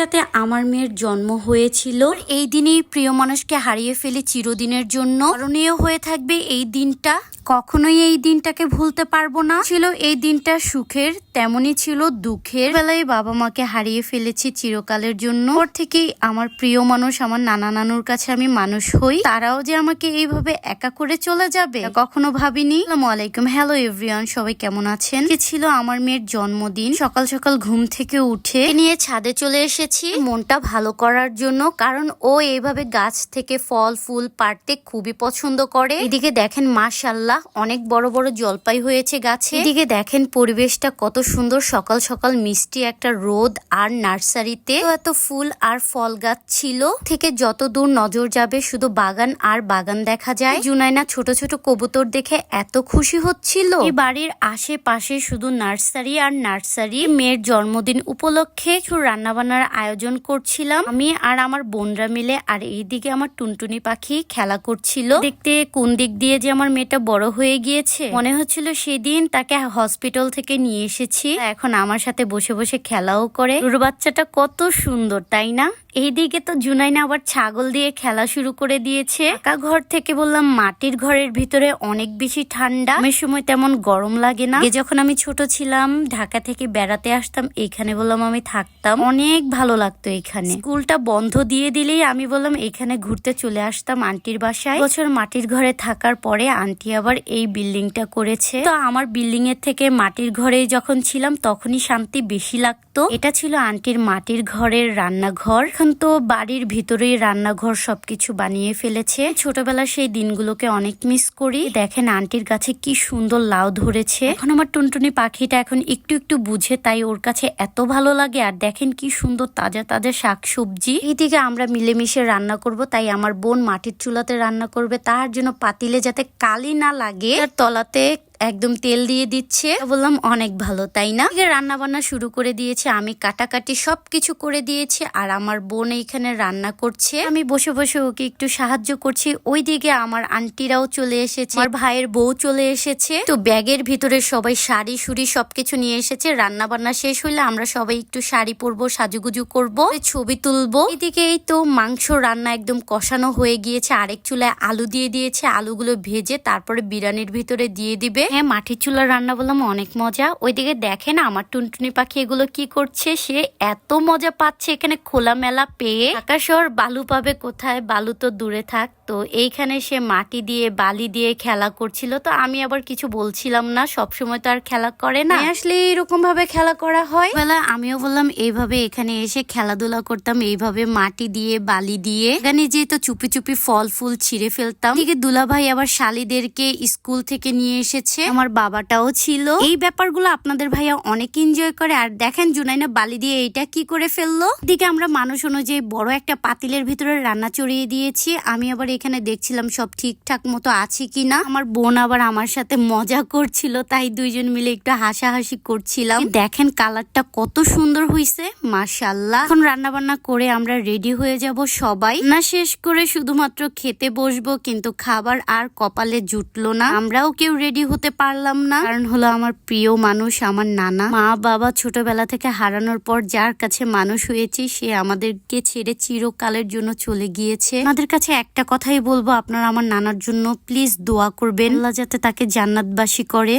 দিনটাতে আমার মেয়ের জন্ম হয়েছিল। এই দিনেই প্রিয় মানুষকে হারিয়ে ফেলে চিরদিনের জন্য। স্মরণীয় হয়ে থাকবে এই দিনটা। কখনোই এই দিনটাকে ভুলতে পারব না। ছিল এই দিনটা সুখের, তেমনই ছিল দুঃখের। বেলায় বাবা মাকে হারিয়ে ফেলেছি চিরকালের জন্য। ওর থেকেই আমার প্রিয় মানুষ, আমার নানা নানুর কাছে আমি মানুষ হই। তারাও যে আমাকে এইভাবে একা করে চলে যাবে কখনো ভাবিনি। আসসালামু আলাইকুম। হ্যালো এভরিওয়ান, সবাই কেমন আছেন? ছিল আমার মেয়ের জন্মদিন। সকাল সকাল ঘুম থেকে উঠে নিয়ে ছাদে চলে এসেছি। মনটা ভালো করার জন্য, কারণ ও এইভাবে গাছ থেকে ফল, ফুল পাড়তে খুবই পছন্দ করে। এদিকে দেখেন মাশাল্লাহ অনেক বড় বড় জলপাই হয়েছে গাছে। এদিকে দেখেন পরিবেশটা কত সুন্দর, সকাল সকাল মিষ্টি একটা রোদ আর নার্সারিতে। এত ফুল আর ফল গাছ ছিল। থেকে যত দূর নজর যাবে, শুধু বাগান আর বাগান দেখা যায়। জুনাইনা ছোট ছোট কবুতর দেখে এত খুশি হচ্ছিল। এই বাড়ির আশেপাশে শুধু নার্সারি আর নার্সারি। মেয়ের জন্মদিন উপলক্ষে কিছু রান্না বান্নার আয়োজন করছিলাম। আমি আর আমার বোনরা মিলে আর এইদিকে আমার টুনটুনি পাখি খেলা করছিল। দেখতে কোন দিক দিয়ে যে আমার মেয়েটা বড় হয়ে গিয়েছে। মনে হচ্ছিল সেদিন তাকে হসপিটাল থেকে নিয়ে এসেছি। এখন আমার সাথে বসে বসে খেলাও করে। রুরু বাচ্চাটা কত সুন্দর, তাই না? এইদিকে তো জুনাইনা আবার ছাগল দিয়ে খেলা শুরু করে দিয়েছে। একা ঘর থেকে বললাম মাটির ঘরের ভিতরে অনেক বেশি ঠান্ডা। আমার সময় তেমন গরম লাগে না। যখন আমি ছোট ছিলাম, ঢাকা থেকে বেড়াতে আসতাম এখানে বললাম আমি থাকতাম। অনেক ভালো লাগতো এখানে। স্কুলটা বন্ধ দিয়ে দিলেই আমি বললাম, এখানে ঘুরতে চলে আসতাম আন্টির বাসায়। বছর মাটির ঘরে থাকার পরে আন্টি আবার এই বিল্ডিংটা করেছে। তো আমার বিল্ডিং এর থেকে মাটির ঘরে যখন ছিলাম, তখনই শান্তি বেশি লাগতো। এটা ছিল আন্টির মাটির ঘরের রান্নাঘর। এখন তো বাড়ির ভিতরেই রান্নাঘর সবকিছু বানিয়ে ফেলেছে। ছোটবেলার সেই দিনগুলোকে অনেক মিস করি। দেখেন আন্টির কাছে কি সুন্দর লাউ ধরেছে। এখন আমার টুনটুনি পাখিটা এখন একটু একটু বুঝে তাই ওর কাছে এত ভালো লাগে। আর দেখেন কি সুন্দর তাজা তাজা শাক সবজি এইদিকে আমরা মিলেমিশে রান্না করব, তাই আমার বোন মাটির চুলাতে রান্না করবে। তার জন্য পাতিলে যাতে কালি না লাগে, তার তলাতে একদম তেল দিয়ে দিচ্ছে। বললাম, অনেক ভালো, তাই না? রান্না বান্না শুরু করে দিয়েছে। আমি কাটাকাটি সব কিছু করে দিয়েছি আর আমার বোন এইখানে রান্না করছে। আমি বসে বসে ওকে একটু সাহায্য করছি। ওইদিকে আমার আন্টিরাও চলে এসেছে। আমার ভাইয়ের বউ চলে এসেছে। তো ব্যাগের ভিতরে সবাই শাড়ি, সুড়ি সবকিছু নিয়ে এসেছে। রান্না বান্না শেষ হইলে আমরা সবাই একটু শাড়ি পরবো, সাজুগুজু করব ছবি তুলবো। এদিকে এই তো মাংস রান্না একদম কষানো হয়ে গিয়েছে। আরেক চুলায় আলু দিয়ে দিয়েছে। আলুগুলো ভেজে তারপরে বিরিয়ানির ভিতরে দিয়ে দিবে। হ্যাঁ মাটির চুলার রান্না বললাম, অনেক মজা। ওইদিকে দেখেন আমার টুনটুনি পাখি এগুলো কি করছে? সে এত মজা পাচ্ছে এখানে খোলামেলা পেয়ে। ঢাকা শহর, বালু পাবে কোথায়? বালু তো দূরে থাক। তো এইখানে সে মাটি দিয়ে বালি দিয়ে খেলা করছিল। তো আমি আবার কিছু বলছিলাম না সব সময় তো আর খেলা করে না। আসলে এরকম ভাবে খেলা করা হয়। বেলা আমিও বললাম এইভাবে এখানে এসে খেলাধুলা করতাম এইভাবে মাটি দিয়ে বালি দিয়ে। এখানে যেহেতু চুপি চুপি ফল ফুল ছিঁড়ে ফেলতাম এদিকে দুলাভাই আবার শালিদেরকে স্কুল থেকে নিয়ে এসেছে। আমার বাবাটাও ছিল। এই ব্যাপারগুলো আপনাদের ভাইয়া অনেক এনজয় করে। আর দেখেন জুনাইনা বালি দিয়ে এইটা কি করে ফেলল? এদিকে আমরা মানুষ অনুযায়ী বড় একটা পাতিলের ভিতরে রান্না চড়িয়ে দিয়েছি। আমি আবার এখানে দেখছিলাম সব ঠিকঠাক মতো আছে কিনা। আমার বোন আবার আমার সাথে মজা করছিল, তাই দুইজন মিলে একটু হাসাহাসি করছিলাম। দেখেন কালারটা কত সুন্দর হয়েছে মাশাল্লাহ এখন রান্না বান্না করে আমরা রেডি হয়ে যাব সবাই। না শেষ করে শুধুমাত্র খেতে বসবো, কিন্তু খাবার আর কপালে জুটলো না। আমরাও কেউ রেডি হতে পারলাম না। কারণ হলো আমার প্রিয় মানুষ, আমার নানা। মা, বাবা ছোটবেলা থেকে হারানোর পর যার কাছে মানুষ হয়েছি, সে আমাদেরকে ছেড়ে চিরকালের জন্য চলে গিয়েছে। আমাদের কাছে একটা কথাই বলব আপনারা আমার নানার জন্য প্লিজ দোয়া করবেন। আল্লাহ যাতে তাকে জান্নাতবাসী করে।